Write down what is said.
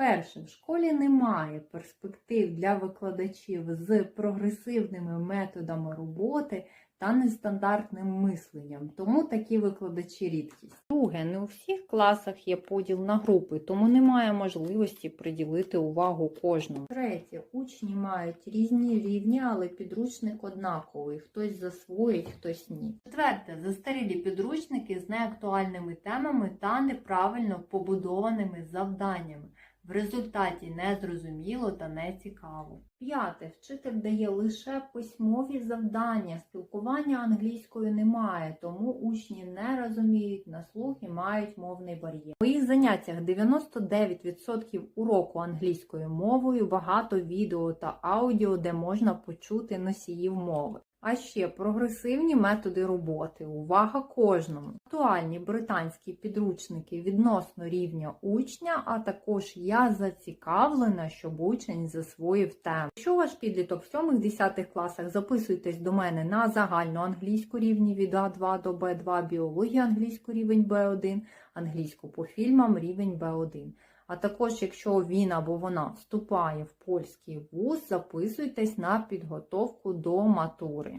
Перше, в школі немає перспектив для викладачів з прогресивними методами роботи та нестандартним мисленням, тому такі викладачі рідкість. Друге, не у всіх класах є поділ на групи, тому немає можливості приділити увагу кожному. Третє, учні мають різні рівні, але підручник однаковий. Хтось засвоїть, хтось ні. Четверте, застарілі підручники з неактуальними темами та неправильно побудованими завданнями. В результаті незрозуміло та нецікаво. П'яте. Вчитель дає лише письмові завдання. Спілкування англійською немає, тому учні не розуміють на слух і мають мовний бар'єр. У моїх заняттях 99% уроку англійською мовою, багато відео та аудіо, де можна почути носіїв мови. А ще прогресивні методи роботи, увага кожному, актуальні британські підручники відносно рівня учня, а також я зацікавлена, щоб учень засвоїв тему. Якщо ваш підліток в 7-10 класах записуйтесь до мене на загальну англійську рівні від А2 до Б2, біологія англійську рівень Б1, англійську по фільмам рівень Б1. А також, якщо він або вона вступає в польський вуз, записуйтесь на підготовку до матури.